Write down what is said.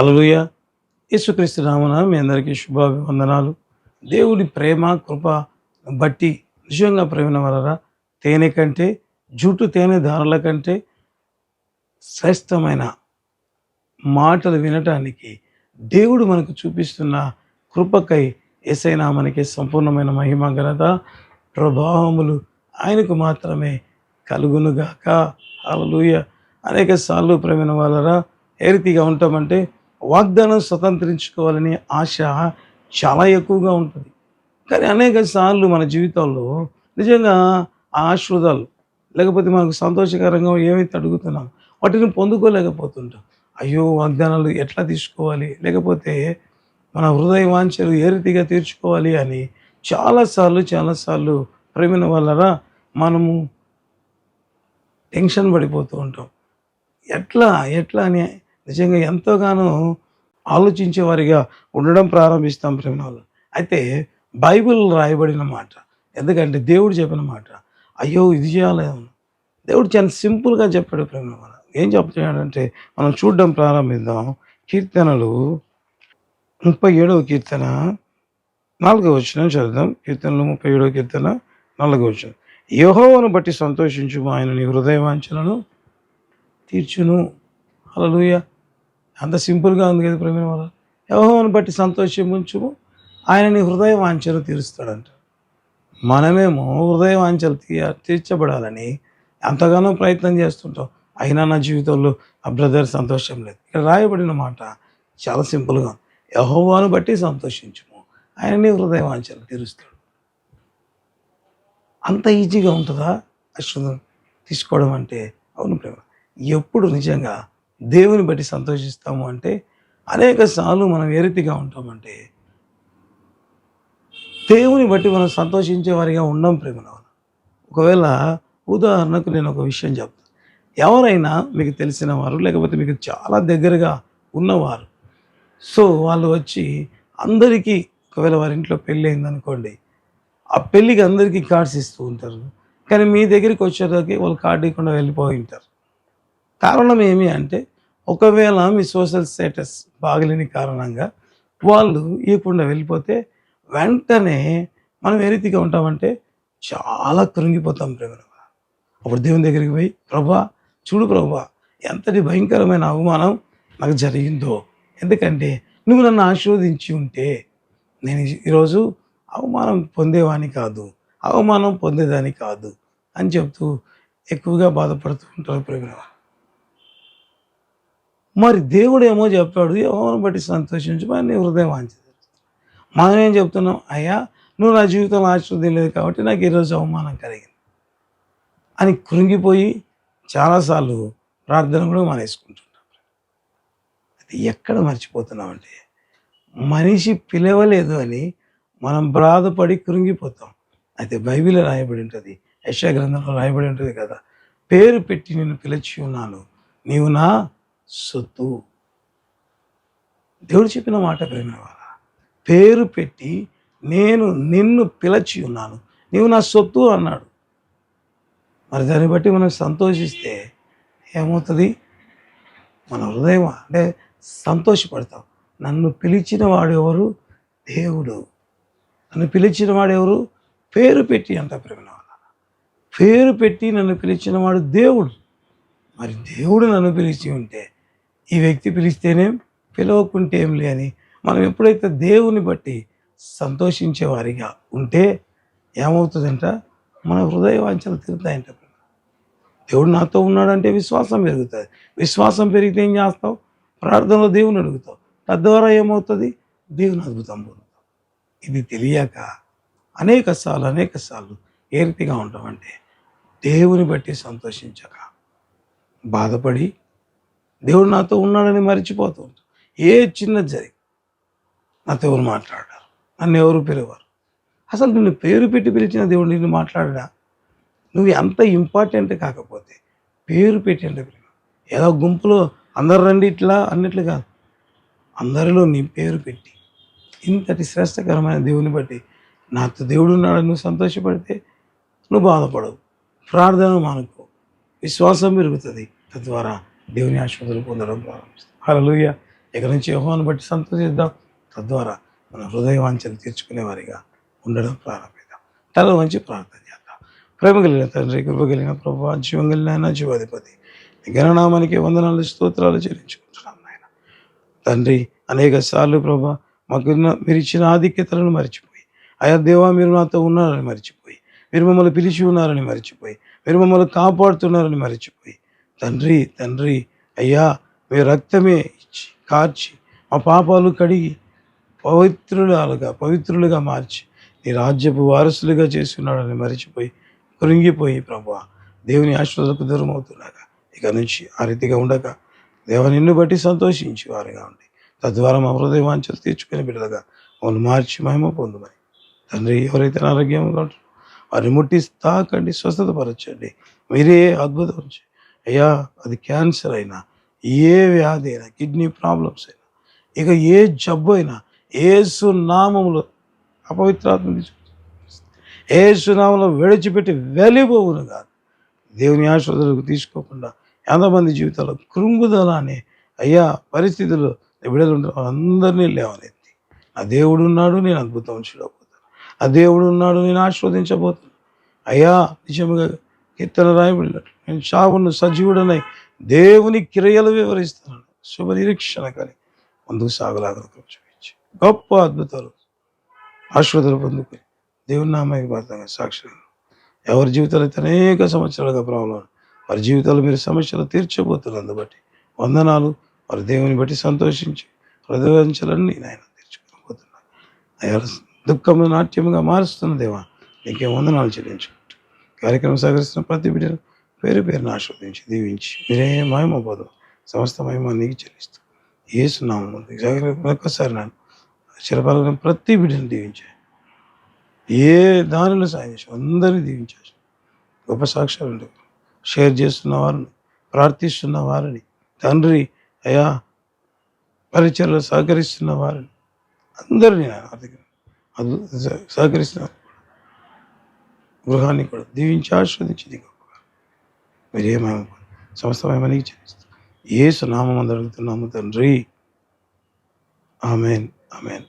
హలలుయ యేసుక్రీస్తు నామన మీ అందరికీ శుభాభివందనాలు. దేవుడి ప్రేమ కృప బట్టి నిజంగా ప్రేమ వలరా తేనె కంటే జుట్టు తేనె ధారల కంటే శ్రేష్టమైన మాటలు వినటానికి దేవుడు మనకు చూపిస్తున్న కృపకై ఎసైనా మనకి సంపూర్ణమైన మహిమ ఘనత ప్రభావములు ఆయనకు మాత్రమే కలుగునుగాక. అలలుయ అనేక సార్లు ప్రేమైన వాళ్ళరా ఏ రీతిగా ఉంటామంటే వాగ్దానం స్వతంత్రించుకోవాలనే ఆశ చాలా ఎక్కువగా ఉంటుంది. కానీ అనేక సార్లు మన జీవితాల్లో నిజంగా ఆ ఆశ్రదాలు లేకపోతే మనకు సంతోషకరంగా ఏమైతే అడుగుతున్నాం వాటిని పొందుకోలేకపోతుంటాం. అయ్యో వాగ్దానాలు ఎట్లా తీసుకోవాలి? లేకపోతే మన హృదయ వాంఛలు ఏ రీతిగా తీర్చుకోవాలి అని చాలాసార్లు చాలాసార్లు ప్రేమిన వాళ్ళరా మనము టెన్షన్ పడిపోతూ ఉంటాం. ఎట్లా ఎట్లా అని నిజంగా ఎంతోగానో ఆలోచించేవారిగా ఉండడం ప్రారంభిస్తాం ప్రేమ అయితే బైబిల్ రాయబడిన మాట ఎందుకంటే దేవుడు చెప్పిన మాట అయ్యో ఇది చేయాలేమో దేవుడు చాలా సింపుల్గా చెప్పాడు ప్రేమ ఏం చెప్తున్నాడంటే మనం చూడడం ప్రారంభిద్దాం. కీర్తనలు ముప్పై ఏడవ కీర్తన నాలుగవ వచ్చిన చదువుదాం. కీర్తనలు ముప్పై ఏడవ కీర్తన నాలుగవ వచ్చిన యహోవను బట్టి సంతోషించు ఆయన నీ హృదయవాంఛనను తీర్చును. హల్లెలూయా. అంత సింపుల్గా ఉంది కదా ప్రేమ వల్ల యహోవను బట్టి సంతోషించుము ఆయన నీ హృదయ వాంఛలు తీరుస్తాడంట. మనమేమో హృదయ వాంఛలు తీయ తీర్చబడాలని ఎంతగానో ప్రయత్నం చేస్తుంటాం. అయినా నా జీవితంలో ఆ బ్రదర్ సంతోషం లేదు. ఇక్కడ రాయబడిన మాట చాలా సింపుల్గా యహోవాను బట్టి సంతోషించుము. ఆయన నీ హృదయ వాంఛలు తీరుస్తాడు. అంత ఈజీగా ఉంటుందా? అశ్వతం తీసుకోవడం అంటే అవును ప్రేమ. ఎప్పుడు నిజంగా దేవుని బట్టి సంతోషిస్తాము అంటే అనేక సార్లు మనం ఏ రీతిగా ఉంటామంటే దేవుని బట్టి మనం సంతోషించే వారిగా ఉండం ప్రేమ ఒకవేళ ఉదాహరణకు నేను ఒక విషయం చెప్తాను ఎవరైనా మీకు తెలిసిన వారు లేకపోతే మీకు చాలా దగ్గరగా ఉన్నవారు సో వాళ్ళు వచ్చి అందరికీ ఒకవేళ వారి ఇంట్లో పెళ్ళి అయిందనుకోండి ఆ పెళ్ళికి అందరికీ కార్డ్స్ ఇస్తూ ఉంటారు. కానీ మీ దగ్గరికి వచ్చేసరికి వాళ్ళు కార్డు ఇవ్వకుండా వెళ్ళిపోయి ఉంటారు. కారణం ఏమి అంటే ఒకవేళ మీ సోషల్ స్టేటస్ బాగలేని కారణంగా వాళ్ళు ఇవ్వకుండా వెళ్ళిపోతే వెంటనే మనం ఏ రీతిగా ఉంటామంటే చాలా కృంగిపోతాం ప్రేమ అప్పుడు దేవుని దగ్గరికి పోయి ప్రభా చూడు ప్రభా ఎంతటి భయంకరమైన అవమానం నాకు జరిగిందో. ఎందుకంటే నువ్వు నన్ను ఆశీర్వదించి ఉంటే నేను ఈరోజు అవమానం పొందేవాని కాదు అవమానం పొందేదాని కాదు అని చెప్తూ ఎక్కువగా బాధపడుతూ ఉంటారు ప్రేమ మరి దేవుడు ఏమో చెప్పాడు ఎవరిని బట్టి సంతోషించు మరి నీ హృదయం వాంఛ మనం ఏం చెప్తున్నాం? అయ్యా నువ్వు నా జీవితంలో ఆశీర్వదించలేదు కాబట్టి నాకు ఈరోజు అవమానం కలిగింది. అని కృంగిపోయి చాలాసార్లు ప్రార్థన కూడా మానేసుకుంటున్నాం అది ఎక్కడ మర్చిపోతున్నామంటే మనిషి పిలవలేదు అని మనం బాధపడి కృంగిపోతాం. అయితే బైబిల్ రాయబడి ఉంటుంది యశా గ్రంథంలో రాయబడి ఉంటుంది కదా పేరు పెట్టి నేను పిలిచి ఉన్నాను నీవు నా సొత్తు. దేవుడు చెప్పిన మాట ప్రేమ పేరు పెట్టి నేను నిన్ను పిలచి ఉన్నాను. నీవు నా సొత్తు అన్నాడు. మరి దాన్ని బట్టి మనం సంతోషిస్తే ఏమవుతుంది? మన హృదయం అంటే సంతోషపడతాం. నన్ను పిలిచిన వాడు ఎవరు? దేవుడు. నన్ను పిలిచిన వాడు ఎవరు? పేరు పెట్టి అంట ప్రేమ పేరు పెట్టి నన్ను పిలిచిన వాడు దేవుడు. మరి దేవుడు నన్ను పిలిచి ఉంటే ఈ వ్యక్తి పిలిస్తేనే పిలవకుంటే ఏం లేని మనం ఎప్పుడైతే దేవుని బట్టి సంతోషించేవారిగా ఉంటే ఏమవుతుందంట? మన హృదయ వాంఛలు తిరుగుతాయంట దేవుడు నాతో ఉన్నాడంటే విశ్వాసం పెరుగుతుంది. విశ్వాసం పెరిగితే ఏం చేస్తావు? ప్రార్థనలో దేవుని అడుగుతావు. తద్వారా ఏమవుతుంది? దేవుని అద్భుతం పొందుతావు. ఇది తెలియక అనేక సార్లు అనేక సార్లు ఏ రీతిగా ఉంటామంటే దేవుని బట్టి సంతోషించక బాధపడి దేవుడు నాతో ఉన్నాడని మర్చిపోతూ ఉంటాం ఏ చిన్న జరిగి నాతో ఎవరు మాట్లాడారు. నన్ను ఎవరు పిలవారు. అసలు నిన్ను పేరు పెట్టి పిలిచిన దేవుడు నిన్ను మాట్లాడడా నువ్వు ఎంత ఇంపార్టెంట్ కాకపోతే పేరు పెట్టి అంటే ఏదో గుంపులో అందరు రండి ఇట్లా అన్నట్లు కాదు. అందరిలో నీ పేరు పెట్టి ఇంతటి శ్రేష్టకరమైన దేవుని బట్టి నాతో దేవుడు ఉన్నాడని నువ్వు సంతోషపడితే నువ్వు బాధపడవు. ప్రార్థన మానుకో. విశ్వాసం పెరుగుతుంది. తద్వారా దేవుని ఆశీర్వాదాలు పొందడం ప్రారంభిస్తాం. హల్లెలూయా. ఇక నుంచి యెహోవాను బట్టి సంతోషిద్దాం. తద్వారా మన హృదయవాంఛలు తీర్చుకునే వారిగా ఉండడం ప్రారంభిద్దాం. తల వంచి ప్రార్థన చేద్దాం. ప్రేమ కలిగిన తండ్రి కృప కలిగిన ప్రభావ జీవం కలిగిన జీవాధిపతి గణనామానికి వందనాలు స్తోత్రాలు చెల్లించుకుంటున్నాం నాయన. తండ్రి అనేక సార్లు ప్రభా మాకున్న మీరు ఇచ్చిన ఆధిక్యతలను మర్చిపోయి అయా దేవా మీరు నాతో ఉన్నారని మర్చిపోయి మీరు మమ్మల్ని పిలిచి ఉన్నారని మర్చిపోయి మీరు మమ్మల్ని కాపాడుతున్నారని మర్చిపోయి తండ్రి తండ్రి అయ్యా మీ రక్తమే ఇచ్చి కార్చి మా పాపాలు కడిగి పవిత్రులుగా పవిత్రులుగా మార్చి నీ రాజ్యపు వారసులుగా చేస్తున్నాడని మరిచిపోయి మర్చిపోయి కృంగిపోయి ప్రభా దేవుని ఆశ్వాదకు దూరం అవుతున్నాగా ఇక నుంచి ఆ రీతిగా ఉండగా దేవ నిన్ను బట్టి సంతోషించి వారుగా ఉండి తద్వారా మా హృదయ వాంఛలు తీర్చుకుని బిడ్డగా మమ్మల్ని మార్చి మహిమ పొందుమని. తండ్రి ఎవరైతే ఆరోగ్యంగా ఉంటారో వారిని ముట్టి తాకండి స్వస్థత పరచండి. మీరే అద్భుతం అయ్యా అది క్యాన్సర్ అయినా ఏ వ్యాధి అయినా కిడ్నీ ప్రాబ్లమ్స్ అయినా ఇక ఏ జబ్బు అయినా ఏసు నామములు అపవిత్రాత్మ తీసుకు ఏసు నామంలో విడిచిపెట్టి వెళ్ళిపోవును కాదు దేవుని ఆశ్రదలకు తీసుకోకుండా ఎంతమంది జీవితాల్లో కృంగుదల అనే అయ్యా పరిస్థితులు విడుదల ఉంటారు వాళ్ళందరినీ లేవనెత్తి నా దేవుడు ఉన్నాడు నేను అద్భుతం చూడబోతాను ఆ దేవుడు ఉన్నాడు నేను ఆస్వాదించబోతాను అయ్యా నిజంగా కీర్తన రాయబడినాడు నేను చావును సజీవుడనై దేవుని క్రియలు వివరిస్తున్నాను శుభ నిరీక్షణ కానీ ముందుకు సాగలాగా చూపించి గొప్ప అద్భుతాలు ఆశ్వాదాలు పొందుకొని దేవుని నామానికి భర్తగా సాక్షులు. ఎవరి జీవితాలు అయితే అనేక సంవత్సరాలుగా ప్రాబ్లం వారి జీవితాలు మీరు సమస్యలు తీర్చబోతున్నందు బట్టి వందనాలు. వారి దేవుని బట్టి సంతోషించి హృదయించాలని నాయన తీర్చుకోబోతున్నాను అయ్యా దుఃఖము నాట్యముగా మారుస్తున్న దేవా నీకే వందనాలు చెల్లించు. కార్యక్రమం సహకరిస్తున్న ప్రతి బిడ్డను పేరు పేరును ఆస్వాదించి దీవించి మీరే మహిమ పోదు సమస్త మహిమ నీకు చెల్లిస్తూ. ఏసునామం ఒక్కసారి నన్ను చిరపాలన ప్రతి బిడ్డను దీవించాను ఏ దానిలో సాయం చేసి అందరినీ దీవించారు గొప్ప సాక్ష్యాలు ఉండవు షేర్ చేస్తున్న వారిని ప్రార్థిస్తున్న వారిని తండ్రి అయా పరిచయలో సహకరిస్తున్న వారిని అందరినీ ఆర్థిక సహకరిస్తున్నారు సహ- సహకరిస్తున్న వారిని కూడా, గృహాన్ని కూడా దీవించి ఆస్వాదించి గొప్పగా మీరు ఏమేమో సమస్తమేమని చేస్తాం ఏ సునామం అడుగుతున్నాము తండ్రి. ఆమెన్. ఆమెన్.